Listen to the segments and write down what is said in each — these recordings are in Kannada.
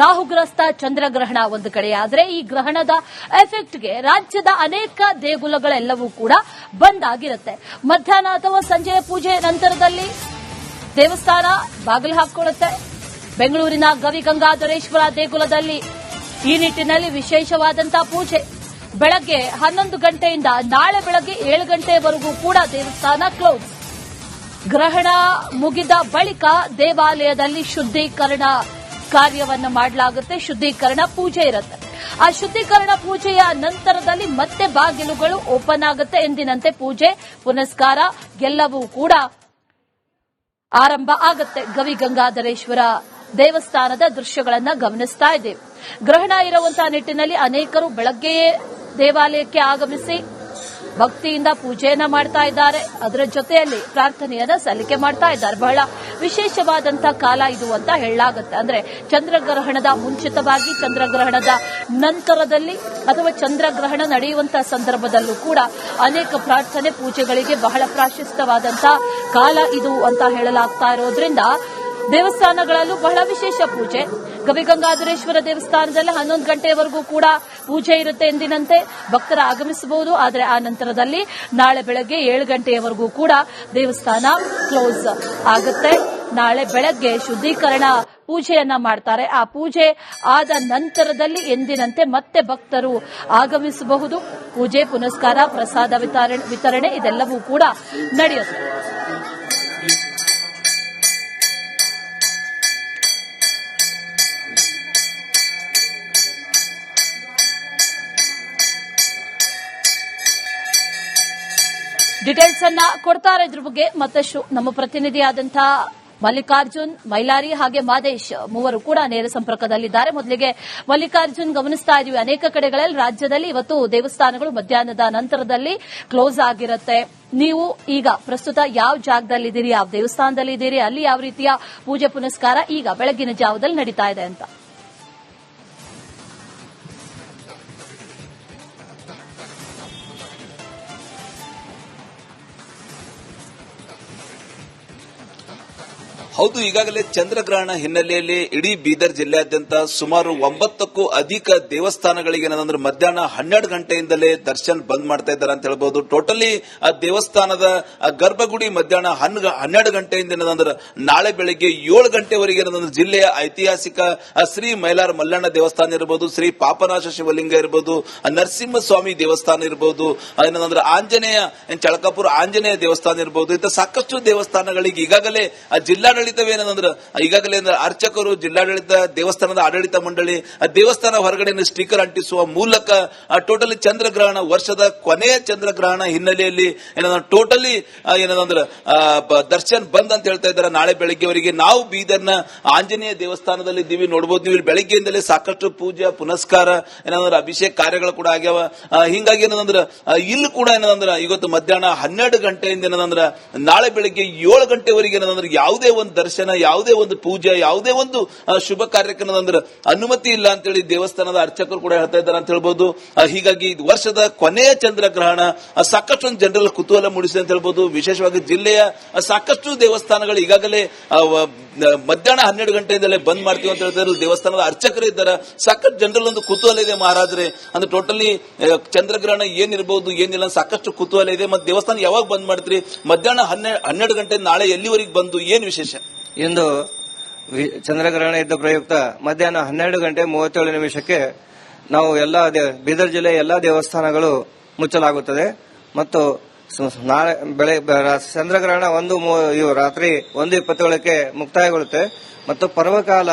ರಾಹುಗ್ರಸ್ತ ಚಂದ್ರಗ್ರಹಣ ಒಂದು ಕಡೆ ಈ ಗ್ರಹಣದ ಎಫೆಕ್ಟ್ಗೆ ರಾಜ್ಯದ ಅನೇಕ ದೇಗುಲಗಳೆಲ್ಲವೂ ಕೂಡ ಬಂದ್ ಆಗಿರುತ್ತೆ. ಮಧ್ಯಾಹ್ನ ಅಥವಾ ಸಂಜೆಯ ಪೂಜೆ ನಂತರದಲ್ಲಿ ದೇವಸ್ಥಾನ ಬಾಗಿಲು ಹಾಕಿಕೊಳ್ಳುತ್ತೆ ಬೆಂಗಳೂರಿನ ಗವಿಗಂಗಾಧರೇಶ್ವರ ದೇಗುಲದಲ್ಲಿ ಈ ನಿಟ್ಟಿನಲ್ಲಿ ವಿಶೇಷವಾದಂತಹ ಪೂಜೆ. ಬೆಳಗ್ಗೆ ಹನ್ನೊಂದು ಗಂಟೆಯಿಂದ ನಾಳೆ ಬೆಳಗ್ಗೆ ಏಳು ಗಂಟೆವರೆಗೂ ಕೂಡ ದೇವಸ್ಥಾನ ಕ್ಲೋಸ್ ಗ್ರಹಣ ಮುಗಿದ ಬಳಿಕ ದೇವಾಲಯದಲ್ಲಿ ಶುದ್ಧೀಕರಣ ಕಾರ್ಯವನ್ನು ಮಾಡಲಾಗುತ್ತೆ. ಶುದ್ಧೀಕರಣ ಪೂಜೆ ಇರುತ್ತೆ. ಆ ಶುದ್ಧೀಕರಣ ಪೂಜೆಯ ನಂತರದಲ್ಲಿ ಮತ್ತೆ ಬಾಗಿಲುಗಳು ಓಪನ್ ಆಗುತ್ತೆ. ಎಂದಿನಂತೆ ಪೂಜೆ, ಪುನಸ್ಕಾರ ಎಲ್ಲವೂ ಕೂಡ ಆರಂಭ ಆಗುತ್ತೆ. ಗವಿಗಂಗಾಧರೇಶ್ವರ ದೇವಸ್ಥಾನದ ದೃಶ್ಯಗಳನ್ನು ಗಮನಿಸ್ತಾ ಇದ್ದೇವೆ. ಗ್ರಹಣ ಇರುವಂತಹ ನಿಟ್ಟಿನಲ್ಲಿ ಅನೇಕರು ಬೆಳಗ್ಗೆಯೇ ದೇವಾಲಯಕ್ಕೆ ಆಗಮಿಸಿ ಭಕ್ತಿಯಿಂದ ಪೂಜೆಯನ್ನ ಮಾಡ್ತಾ ಇದ್ದಾರೆ. ಅದರ ಜೊತೆಯಲ್ಲಿ ಪ್ರಾರ್ಥನೆಯನ್ನ ಸಲ್ಲಿಕೆ ಮಾಡ್ತಾ ಇದ್ದಾರೆ. ಬಹಳ ವಿಶೇಷವಾದಂತಹ ಕಾಲ ಇದು ಅಂತ ಹೇಳಲಾಗುತ್ತೆ. ಅಂದ್ರೆ ಚಂದ್ರಗ್ರಹಣದ ಮುಂಚಿತವಾಗಿ ಚಂದ್ರಗ್ರಹಣದ ನಂತರದಲ್ಲಿ ಅಥವಾ ಚಂದ್ರಗ್ರಹಣ ನಡೆಯುವಂತಹ ಸಂದರ್ಭದಲ್ಲೂ ಕೂಡ ಅನೇಕ ಪ್ರಾರ್ಥನೆ ಪೂಜೆಗಳಿಗೆ ಬಹಳ ಪ್ರಾಶಸ್ತ್ಯವಾದಂತಹ ಕಾಲ ಇದು ಅಂತ ಹೇಳಲಾಗ್ತಾ ಇರೋದ್ರಿಂದ ದೇವಸ್ಥಾನಗಳಲ್ಲೂ ಬಹಳ ವಿಶೇಷ ಪೂಜೆ. ಗವಿಗಂಗಾಧರೇಶ್ವರ ದೇವಸ್ಥಾನದಲ್ಲಿ ಹನ್ನೊಂದು ಗಂಟೆವರೆಗೂ ಕೂಡ ಪೂಜೆ ಇರುತ್ತೆ ಎಂದಿನಂತೆ. ಭಕ್ತರ ಆಗಮಿಸಬಹುದು, ಆದರೆ ಆ ನಂತರದಲ್ಲಿ ನಾಳೆ ಬೆಳಗ್ಗೆ ಏಳು ಗಂಟೆಯವರೆಗೂ ಕೂಡ ದೇವಸ್ಥಾನ ಕ್ಲೋಸ್ ಆಗುತ್ತೆ. ನಾಳೆ ಬೆಳಗ್ಗೆ ಶುದ್ಧೀಕರಣ ಪೂಜೆಯನ್ನ ಮಾಡ್ತಾರೆ. ಆ ಪೂಜೆ ಆದ ನಂತರದಲ್ಲಿ ಎಂದಿನಂತೆ ಮತ್ತೆ ಭಕ್ತರು ಆಗಮಿಸಬಹುದು. ಪೂಜೆ, ಪುನಸ್ಕಾರ, ಪ್ರಸಾದ ವಿತರಣೆ ವಿತರಣೆ ಇದೆಲ್ಲವೂ ಕೂಡ ನಡೆಯುತ್ತೆ. ಡೀಟೇಲ್ಸ್ ಅನ್ನ ಕೊಡ್ತಾರೆ ಇದ್ರ ಬಗ್ಗೆ ಮತ್ತಷ್ಟು ನಮ್ಮ ಪ್ರತಿನಿಧಿಯಾದಂತಹ ಮಲ್ಲಿಕಾರ್ಜುನ್ ಮೈಲಾರಿ ಹಾಗೆ ಮಾದೇಶ್ ಮೂವರು ಕೂಡ ನೇರ ಸಂಪರ್ಕದಲ್ಲಿದ್ದಾರೆ. ಮೊದಲಿಗೆ ಮಲ್ಲಿಕಾರ್ಜುನ್ ಗಮನಿಸ್ತಾ ಇದೀವಿ. ಅನೇಕ ಕಡೆಗಳಲ್ಲಿ ರಾಜ್ಯದಲ್ಲಿ ಇವತ್ತು ದೇವಸ್ಥಾನಗಳು ಮಧ್ಯಾಹ್ನದ ನಂತರದಲ್ಲಿ ಕ್ಲೋಸ್ ಆಗಿರುತ್ತೆ. ನೀವು ಈಗ ಪ್ರಸ್ತುತ ಯಾವ ಜಾಗದಲ್ಲಿದ್ದೀರಿ? ಯಾವ ದೇವಸ್ಥಾನದಲ್ಲಿದ್ದೀರಿ? ಅಲ್ಲಿ ಯಾವ ರೀತಿಯ ಪೂಜೆ ಪುನಸ್ಕಾರ ಈಗ ಬೆಳಗಿನ ಜಾವದಲ್ಲಿ ನಡೀತಾ ಇದೆ ಅಂತ. ಹೌದು, ಈಗಾಗಲೇ ಚಂದ್ರಗ್ರಹಣ ಹಿನ್ನೆಲೆಯಲ್ಲಿ ಇಡೀ ಬೀದರ್ ಜಿಲ್ಲೆಯಾದ್ಯಂತ ಸುಮಾರು ಒಂಬತ್ತಕ್ಕೂ ಅಧಿಕ ದೇವಸ್ಥಾನಗಳಿಗೆ ಏನಂದ್ರೆ ಮಧ್ಯಾಹ್ನ ಹನ್ನೆರಡು ಗಂಟೆಯಿಂದಲೇ ದರ್ಶನ್ ಬಂದ್ ಮಾಡ್ತಾ ಇದ್ದಾರೆ ಅಂತ ಹೇಳ್ಬಹುದು ಟೋಟಲಿ ಆ ದೇವಸ್ಥಾನದ ಗರ್ಭಗುಡಿ ಮಧ್ಯಾಹ್ನ ಹನ್ನ- ಹನ್ನೆರಡು ಗಂಟೆಯಿಂದ ಏನಂದ್ರೆ ನಾಳೆ ಬೆಳಿಗ್ಗೆ ಏಳು ಗಂಟೆವರೆಗೆ ಏನಂದ್ರೆ ಜಿಲ್ಲೆಯ ಐತಿಹಾಸಿಕ ಶ್ರೀ ಮೈಲಾರ ಮಲ್ಲಣ್ಣ ದೇವಸ್ಥಾನ ಇರಬಹುದು ಶ್ರೀ ಪಾಪನಾಶ ಶಿವಲಿಂಗ ಇರಬಹುದು ನರಸಿಂಹ ಸ್ವಾಮಿ ದೇವಸ್ಥಾನ ಇರಬಹುದು ಏನಂದ್ರೆ ಆಂಜನೇಯ ಚಳಕಾಪುರ ಆಂಜನೇಯ ದೇವಸ್ಥಾನ ಇರಬಹುದು ಇಂಥ ಸಾಕಷ್ಟು ದೇವಸ್ಥಾನಗಳಿಗೆ ಈಗಾಗಲೇ ಆ ಜಿಲ್ಲಾಡಳಿತವೇನಂದ್ರೆ ಈಗಾಗಲೇ ಅಂದ್ರೆ ಅರ್ಚಕರು, ಜಿಲ್ಲಾಡಳಿತ, ದೇವಸ್ಥಾನದ ಆಡಳಿತ ಮಂಡಳಿ, ಆ ದೇವಸ್ಥಾನ ಹೊರಗಡೆ ಸ್ಟಿಕರ್ ಅಂಟಿಸುವ ಮೂಲಕ ಟೋಟಲಿ ಚಂದ್ರಗ್ರಹಣ, ವರ್ಷದ ಕೊನೆಯ ಚಂದ್ರಗ್ರಹಣ ಹಿನ್ನೆಲೆಯಲ್ಲಿ ಏನಂದ್ರೆ ಟೋಟಲಿ ಏನಂದ್ರೆ ದರ್ಶನ್ ಬಂದ್ ಅಂತ ಹೇಳ್ತಾ ಇದ್ದಾರೆ. ನಾಳೆ ಬೆಳಗ್ಗೆವರೆಗೆ ನಾವು ಬೀದರ್ನ ಆಂಜನೇಯ ದೇವಸ್ಥಾನದಲ್ಲಿ ಇದ್ದೀವಿ ನೋಡಬಹುದು ನೀವು ಬೆಳಗ್ಗೆಯಿಂದಲೇ ಸಾಕಷ್ಟು ಪೂಜಾ, ಪುನಸ್ಕಾರ, ಏನಂದ್ರೆ ಅಭಿಷೇಕ ಕಾರ್ಯಗಳು ಕೂಡ ಆಗ್ಯಾವ. ಹಿಂಗಾಗಿ ಏನಂದ್ರೆ ಇಲ್ಲಿ ಕೂಡ ಏನಂದ್ರೆ, ಇವತ್ತು ಮಧ್ಯಾಹ್ನ ಹನ್ನೆರಡು ಗಂಟೆಯಿಂದ ಏನಂದ್ರೆ, ನಾಳೆ ಬೆಳಿಗ್ಗೆ ಏಳು ಗಂಟೆವರೆಗೆ ಏನಂದ್ರೆ, ಯಾವುದೇ ಒಂದು ದರ್ಶನ, ಯಾವುದೇ ಒಂದು ಪೂಜೆ, ಯಾವುದೇ ಒಂದು ಶುಭ ಕಾರ್ಯಕ್ರಮದ ಅಂದ್ರೆ ಅನುಮತಿ ಇಲ್ಲ ಅಂತೇಳಿ ದೇವಸ್ಥಾನದ ಅರ್ಚಕರು ಕೂಡ ಹೇಳ್ತಾ ಇದ್ದಾರೆ ಅಂತ ಹೇಳ್ಬೋದು. ಹೀಗಾಗಿ ವರ್ಷದ ಕೊನೆಯ ಚಂದ್ರಗ್ರಹಣ ಸಾಕಷ್ಟು ಒಂದು ಜನರಲ್ಲಿ ಕುತೂಹಲ ಮೂಡಿಸಿದೆ ಅಂತ ಹೇಳ್ಬೋದು. ವಿಶೇಷವಾಗಿ ಜಿಲ್ಲೆಯ ಸಾಕಷ್ಟು ದೇವಸ್ಥಾನಗಳು ಈಗಾಗಲೇ ಮಧ್ಯಾಹ್ನ ಹನ್ನೆರಡು ಗಂಟೆಯಿಂದಲೇ ಬಂದ್ ಮಾಡ್ತೀವಿ ಅಂತ ಹೇಳ್ತಾರೆ ದೇವಸ್ಥಾನದ ಅರ್ಚಕರು ಇದ್ದಾರೆ. ಸಾಕಷ್ಟು ಜನರಲ್ಲಿ ಒಂದು ಕುತೂಹಲ ಇದೆ ಮಹಾರಾಜರೇ. ಅಂದ್ರೆ ಟೋಟಲಿ ಚಂದ್ರಗ್ರಹಣ ಏನಿರಬಹುದು ಏನಿಲ್ಲ ಸಾಕಷ್ಟು ಕುತೂಹಲ ಇದೆ. ಮತ್ತೆ ದೇವಸ್ಥಾನ ಯಾವಾಗ ಬಂದ್ ಮಾಡ್ತೀರಿ? ಮಧ್ಯಾಹ್ನ ಹನ್ನೆರಡು ಹನ್ನೆರಡು ಗಂಟೆ ನಾಳೆ ಎಲ್ಲಿವರೆಗೆ ಬಂದು ಏನ್ ವಿಶೇಷ? ವಿ- ಚಂದ್ರಗ್ರಹಣ ಇದ್ದ ಪ್ರಯುಕ್ತ ಮಧ್ಯಾಹ್ನ ಹನ್ನೆರಡು ಗಂಟೆ ಮೂವತ್ತೇಳು ನಿಮಿಷಕ್ಕೆ ನಾವು ಎಲ್ಲಾ ಬೀದರ್ ಜಿಲ್ಲೆಯ ಎಲ್ಲಾ ದೇವಸ್ಥಾನಗಳು ಮುಚ್ಚಲಾಗುತ್ತದೆ. ಮತ್ತು ನಾಳೆ ಬೆಳೆ ಚಂದ್ರಗ್ರಹಣ ಒಂದು ಇವು ರಾತ್ರಿ ಒಂದು ಇಪ್ಪತ್ತೇಳಕ್ಕೆ ಮುಕ್ತಾಯಗೊಳ್ಳುತ್ತೆ. ಮತ್ತು ಪರ್ವಕಾಲ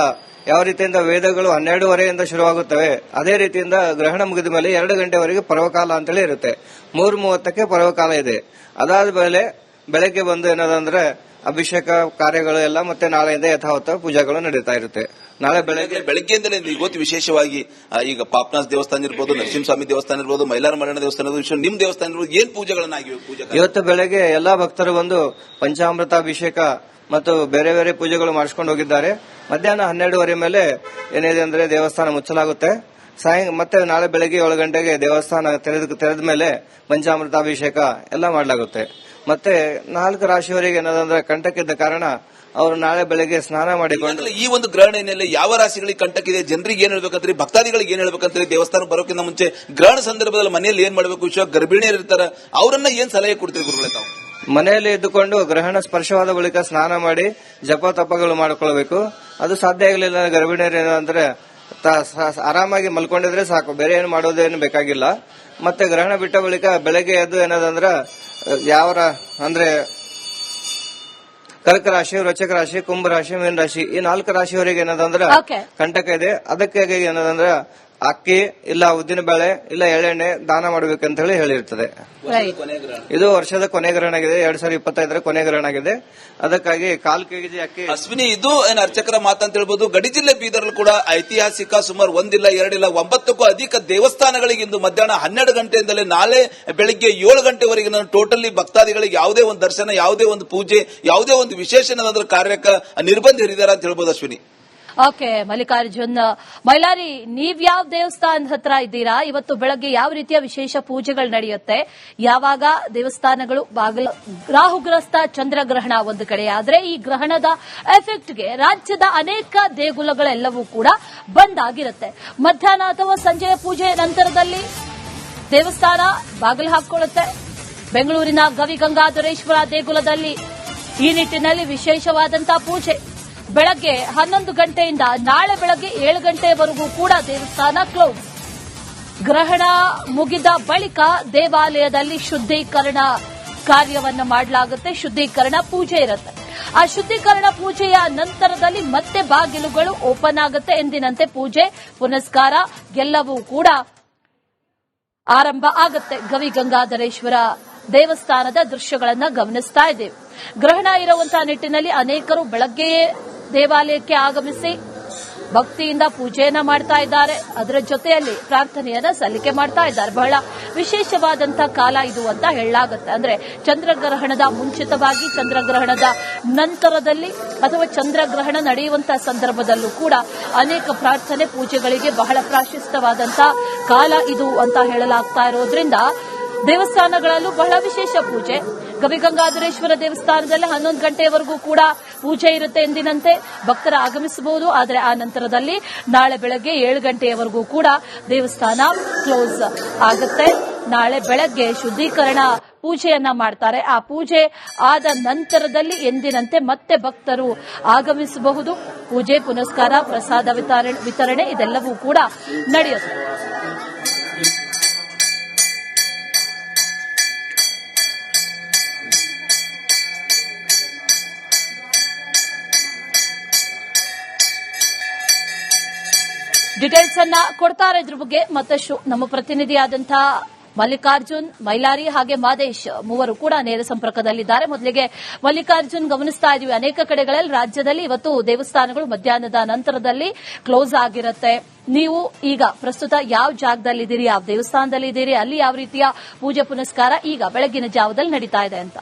ಯಾವ ರೀತಿಯಿಂದ ವೇದಗಳು ಹನ್ನೆರಡುವರೆಯಿಂದ ಶುರುವಾಗುತ್ತವೆ, ಅದೇ ರೀತಿಯಿಂದ ಗ್ರಹಣ ಮುಗಿದ ಮೇಲೆ ಎರಡು ಗಂಟೆವರೆಗೆ ಪರ್ವಕಾಲ ಅಂತೇಳಿ ಇರುತ್ತೆ. ಮೂರು ಮೂವತ್ತಕ್ಕೆ ಪರ್ವಕಾಲ ಇದೆ. ಅದಾದ ಮೇಲೆ ಬೆಳಗ್ಗೆ ಬಂದು ಏನದಂದ್ರೆ ಅಭಿಷೇಕ ಕಾರ್ಯಗಳು ಎಲ್ಲ ಮತ್ತೆ ನಾಳೆಯಿಂದ ಯಥಾವತ್ತ ಪೂಜೆಗಳು ನಡೀತಾ ಇರುತ್ತೆ. ನಾಳೆ ಬೆಳಗ್ಗೆ ಬೆಳಗ್ಗೆಯಿಂದಲೇ ಇವತ್ತು ವಿಶೇಷವಾಗಿ ಈಗ ಪಾಪನಾಥ್ ದೇವಸ್ಥಾನ ಇರ್ಬೋದು, ನರಸಿಂಹಸ್ವಾಮಿ ದೇವಸ್ಥಾನ ಇರ್ಬೋದು, ಮೈಲಾರ ಮರಣ ದೇವಸ್ಥಾನ ವಿಶ್ವ- ನಿಮ್ ದೇವಸ್ಥಾನ ಇರ್ಬೋದು, ಏನ್ ಪೂಜೆಗಳನ್ನಾಗಿವೆ ಪೂಜೆ ಇವತ್ತು ಬೆಳಗ್ಗೆ ಎಲ್ಲಾ ಭಕ್ತರು ಬಂದು ಪಂಚಾಮೃತಾಭಿಷೇಕ ಮತ್ತು ಬೇರೆ ಬೇರೆ ಪೂಜೆಗಳು ಮಾಡಿಸ್ಕೊಂಡು ಹೋಗಿದ್ದಾರೆ. ಮಧ್ಯಾಹ್ನ ಹನ್ನೆರಡುವರೆ ಮೇಲೆ ಏನಿದೆ ಅಂದ್ರೆ ದೇವಸ್ಥಾನ ಮುಚ್ಚಲಾಗುತ್ತೆ. ಸಾಯ, ಮತ್ತೆ ನಾಳೆ ಬೆಳಗ್ಗೆ ಏಳು ಗಂಟೆಗೆ ದೇವಸ್ಥಾನ ತೆರೆದ ತೆರೆದ ಮೇಲೆ ಪಂಚಾಮೃತಾಭಿಷೇಕ ಎಲ್ಲ ಮಾಡಲಾಗುತ್ತೆ. ಮತ್ತೆ ನಾಲ್ಕು ರಾಶಿಯವರಿಗೆ ಏನದಂದ್ರೆ ಕಂಟಕ್ಕಿದ್ದ ಕಾರಣ ಅವರು ನಾಳೆ ಬೆಳಗ್ಗೆ ಸ್ನಾನ ಮಾಡಿಕೊಂಡು ಈ ಒಂದು ಗ್ರಹಣ ಹಿನ್ನೆಲೆ ಯಾವ ರಾಶಿಗಳಿಗೆ ಕಂಟಕಿದೆ ಜನರಿಗೆ ಏನ್ ಹೇಳ್ಬೇಕಂದ್ರೆ ಭಕ್ತಾದಿಗಳಿಗೆ ಏನ್ ಹೇಳ್ಬೇಕಂತ ದೇವಸ್ಥಾನ ಬರೋಕ್ಕಿಂತ ಮುಂಚೆ ಗ್ರಹಣ ಸಂದರ್ಭದಲ್ಲಿ ಮನೆಯಲ್ಲಿ ಏನ್ ಮಾಡಬೇಕು? ವಿಷಯ ಗರ್ಭಿಣಿಯರು ಇರ್ತಾರ ಅವರನ್ನ ಏನ್ ಸಲಹೆ ಕೊಡ್ತೀರಿ ಗುರುಗಳೇ ತಾವು? ಮನೆಯಲ್ಲಿ ಇದ್ದುಕೊಂಡು ಗ್ರಹಣ ಸ್ಪರ್ಶವಾದ ಬಳಿಕ ಸ್ನಾನ ಮಾಡಿ ಜಪ ತಪಗಳು ಮಾಡಿಕೊಳ್ಳಬೇಕು ಅದು ಸಾಧ್ಯ ಆಗಲಿಲ್ಲ ಗರ್ಭಿಣಿಯರು ಏನಂದ್ರೆ ಆರಾಮಾಗಿ ಮಲ್ಕೊಂಡಿದ್ರೆ ಸಾಕು ಬೇರೆ ಏನು ಮಾಡೋದೇನು ಬೇಕಾಗಿಲ್ಲ. ಮತ್ತೆ ಗ್ರಹಣ ಬಿಟ್ಟ ಬಳಿಕ ಬೆಳಗ್ಗೆ ಎದ್ದು ಏನದಂದ್ರ ಯಾವ ಅಂದ್ರೆ ಕರ್ಕ ರಾಶಿ ವೃಶ್ಚಿಕ ರಾಶಿ ಕುಂಭ ರಾಶಿ ಮೀನ ರಾಶಿ ಈ ನಾಲ್ಕು ರಾಶಿಯವರಿಗೆ ಏನದಂದ್ರ. ಕಂಟಕ ಇದೆ ಅದಕ್ಕೆ ಏನದಂದ್ರ ಅಕ್ಕಿ ಇಲ್ಲ ಉದ್ದಿನ ಬೇಳೆ ಇಲ್ಲ ಎಳ್ಳೆಣ್ಣೆ ದಾನ ಮಾಡಬೇಕಂತ ಹೇಳಿ ಹೇಳಿರ್ತದೆ ಇದು ವರ್ಷದ ಕೊನೆ ಗ್ರಹಣ ಆಗಿದೆ ಎರಡ್ ಸಾವಿರದ ಇಪ್ಪತ್ತೈದರ ಕೊನೆ ಗ್ರಹಣ ಆಗಿದೆ. ಅದಕ್ಕಾಗಿ ಕಾಲ್ ಕೆಜಿ ಅಕ್ಕಿ. ಅಶ್ವಿನಿ ಇದು ಏನ್ ಅರ್ಚಕರ ಮಾತಂತ ಹೇಳ್ಬೋದು. ಗಡಿ ಜಿಲ್ಲೆ ಬೀದರ್ ಕೂಡ ಐತಿಹಾಸಿಕ ಸುಮಾರು ಒಂದಿಲ್ಲ ಎರಡಿಲ್ಲ ಒಂಬತ್ತಕ್ಕೂ ಅಧಿಕ ದೇವಸ್ಥಾನಗಳಿಗೆ ಇಂದು ಮಧ್ಯಾಹ್ನ ಹನ್ನೆರಡು ಗಂಟೆಯಿಂದಲೇ ನಾಳೆ ಬೆಳಿಗ್ಗೆ ಏಳು ಗಂಟೆವರೆಗೆ ನಾನು ಟೋಟಲಿ ಭಕ್ತಾದಿಗಳಿಗೆ ಯಾವುದೇ ಒಂದು ದರ್ಶನ ಯಾವುದೇ ಒಂದು ಪೂಜೆ ಯಾವುದೇ ಒಂದು ವಿಶೇಷ ಏನಾದ್ರೂ ಕಾರ್ಯಕ್ಕೆ ನಿರ್ಬಂಧ ಹೇರಿದ್ದಾರೆ ಅಂತ ಹೇಳ್ಬೋದು ಅಶ್ವಿನಿ. ಓಕೆ, ಮಲ್ಲಿಕಾರ್ಜುನ್, ಮೈಲಾರಿ ನೀವ್ಯಾವ ದೇವಸ್ಥಾನದ ಹತ್ರ ಇದ್ದೀರಾ? ಇವತ್ತು ಬೆಳಗ್ಗೆ ಯಾವ ರೀತಿಯ ವಿಶೇಷ ಪೂಜೆಗಳು ನಡೆಯುತ್ತೆ? ಯಾವಾಗ ದೇವಸ್ಥಾನಗಳು ಬಾಗಿಲು ರಾಹುಗ್ರಸ್ತ ಚಂದ್ರಗ್ರಹಣ ಒಂದು ಕಡೆ ಈ ಗ್ರಹಣದ ಎಫೆಕ್ಟ್ಗೆ ರಾಜ್ಯದ ಅನೇಕ ದೇಗುಲಗಳೆಲ್ಲವೂ ಕೂಡ ಬಂದ್ ಆಗಿರುತ್ತೆ ಮಧ್ಯಾಹ್ನ ಅಥವಾ ಸಂಜೆಯ ಪೂಜೆ ನಂತರದಲ್ಲಿ ದೇವಸ್ಥಾನ ಬಾಗಿಲು ಹಾಕಿಕೊಳ್ಳುತ್ತೆ. ಬೆಂಗಳೂರಿನ ಗವಿಗಂಗಾಧರೇಶ್ವರ ದೇಗುಲದಲ್ಲಿ ಈ ನಿಟ್ಟಿನಲ್ಲಿ ವಿಶೇಷವಾದಂತಹ ಪೂಜೆ. ಬೆಳಗ್ಗೆ ಹನ್ನೊಂದು ಗಂಟೆಯಿಂದ ನಾಳೆ ಬೆಳಗ್ಗೆ ಏಳು ಗಂಟೆವರೆಗೂ ಕೂಡ ದೇವಸ್ಥಾನ ಕ್ಲೋಸ್. ಗ್ರಹಣ ಮುಗಿದ ಬಳಿಕ ದೇವಾಲಯದಲ್ಲಿ ಶುದ್ಧೀಕರಣ ಕಾರ್ಯವನ್ನು ಮಾಡಲಾಗುತ್ತೆ. ಶುದ್ಧೀಕರಣ ಪೂಜೆ ಇರುತ್ತೆ. ಆ ಶುದ್ಧೀಕರಣ ಪೂಜೆಯ ನಂತರದಲ್ಲಿ ಮತ್ತೆ ಬಾಗಿಲುಗಳು ಓಪನ್ ಆಗುತ್ತೆ. ಎಂದಿನಂತೆ ಪೂಜೆ, ಪುನಸ್ಕಾರ ಎಲ್ಲವೂ ಕೂಡ ಆರಂಭ ಆಗುತ್ತೆ. ಗವಿ ಗಂಗಾಧರೇಶ್ವರ ದೇವಸ್ಥಾನದ ದೃಶ್ಯಗಳನ್ನು ಗಮನಿಸ್ತಾ ಇದ್ದೇವೆ. ಗ್ರಹಣ ಇರುವಂತಹ ನಿಟ್ಟಿನಲ್ಲಿ ಅನೇಕರು ಬೆಳಗ್ಗೆಯೇ ದೇವಾಲಯಕ್ಕೆ ಆಗಮಿಸಿ ಭಕ್ತಿಯಿಂದ ಪೂಜೆಯನ್ನ ಮಾಡ್ತಾ ಇದ್ದಾರೆ. ಅದರ ಜೊತೆಯಲ್ಲಿ ಪ್ರಾರ್ಥನೆಯನ್ನ ಸಲ್ಲಿಕೆ ಮಾಡ್ತಾ ಇದ್ದಾರೆ. ಬಹಳ ವಿಶೇಷವಾದಂತಹ ಕಾಲ ಇದು ಅಂತ ಹೇಳಲಾಗುತ್ತೆ. ಅಂದ್ರೆ ಚಂದ್ರಗ್ರಹಣದ ಮುಂಚಿತವಾಗಿ ಚಂದ್ರಗ್ರಹಣದ ನಂತರದಲ್ಲಿ ಅಥವಾ ಚಂದ್ರಗ್ರಹಣ ನಡೆಯುವಂತಹ ಸಂದರ್ಭದಲ್ಲೂ ಕೂಡ ಅನೇಕ ಪ್ರಾರ್ಥನೆ ಪೂಜೆಗಳಿಗೆ ಬಹಳ ಪ್ರಾಶಸ್ತ್ಯವಾದಂತಹ ಕಾಲ ಇದು ಅಂತ ಹೇಳಲಾಗ್ತಾ ಇರೋದ್ರಿಂದ ದೇವಸ್ಥಾನಗಳಲ್ಲೂ ಬಹಳ ವಿಶೇಷ ಪೂಜೆ. ಗವಿಗಂಗಾಧರೇಶ್ವರ ದೇವಸ್ಥಾನದಲ್ಲಿ ಹನ್ನೊಂದು ಗಂಟೆವರೆಗೂ ಕೂಡ ಪೂಜೆ ಇರುತ್ತೆ ಎಂದಿನಂತೆ. ಭಕ್ತರ ಆಗಮಿಸಬಹುದು, ಆದರೆ ಆ ನಂತರದಲ್ಲಿ ನಾಳೆ ಬೆಳಗ್ಗೆ ಏಳು ಗಂಟೆಯವರೆಗೂ ಕೂಡ ದೇವಸ್ಥಾನ ಕ್ಲೋಸ್ ಆಗುತ್ತೆ. ನಾಳೆ ಬೆಳಗ್ಗೆ ಶುದ್ಧೀಕರಣ ಪೂಜೆಯನ್ನ ಮಾಡ್ತಾರೆ. ಆ ಪೂಜೆ ಆದ ನಂತರದಲ್ಲಿ ಎಂದಿನಂತೆ ಮತ್ತೆ ಭಕ್ತರು ಆಗಮಿಸಬಹುದು. ಪೂಜೆ, ಪುನಸ್ಕಾರ, ಪ್ರಸಾದ ವಿತರಣೆ ವಿತರಣೆ ಇದೆಲ್ಲವೂ ಕೂಡ ನಡೆಯುತ್ತೆ. ಡೀಟೇಲ್ಸ್ ಅನ್ನ ಕೊಡ್ತಾರೆ ಇದ್ರ ಬಗ್ಗೆ ಮತ್ತಷ್ಟು ನಮ್ಮ ಪ್ರತಿನಿಧಿಯಾದಂತಹ ಮಲ್ಲಿಕಾರ್ಜುನ್ ಮೈಲಾರಿ ಹಾಗೆ ಮಾದೇಶ್ ಮೂವರು ಕೂಡ ನೇರ ಸಂಪರ್ಕದಲ್ಲಿದ್ದಾರೆ. ಮೊದಲಿಗೆ ಮಲ್ಲಿಕಾರ್ಜುನ್ ಗಮನಿಸ್ತಾ ಇದೀವಿ. ಅನೇಕ ಕಡೆಗಳಲ್ಲಿ ರಾಜ್ಯದಲ್ಲಿ ಇವತ್ತು ದೇವಸ್ಥಾನಗಳು ಮಧ್ಯಾಹ್ನದ ನಂತರದಲ್ಲಿ ಕ್ಲೋಸ್ ಆಗಿರುತ್ತೆ. ನೀವು ಈಗ ಪ್ರಸ್ತುತ ಯಾವ ಜಾಗದಲ್ಲಿದ್ದೀರಿ? ಯಾವ ದೇವಸ್ಥಾನದಲ್ಲಿದ್ದೀರಿ? ಅಲ್ಲಿ ಯಾವ ರೀತಿಯ ಪೂಜೆ ಪುನಸ್ಕಾರ ಈಗ ಬೆಳಗಿನ ಜಾವದಲ್ಲಿ ನಡೀತಾ ಇದೆ ಅಂತ.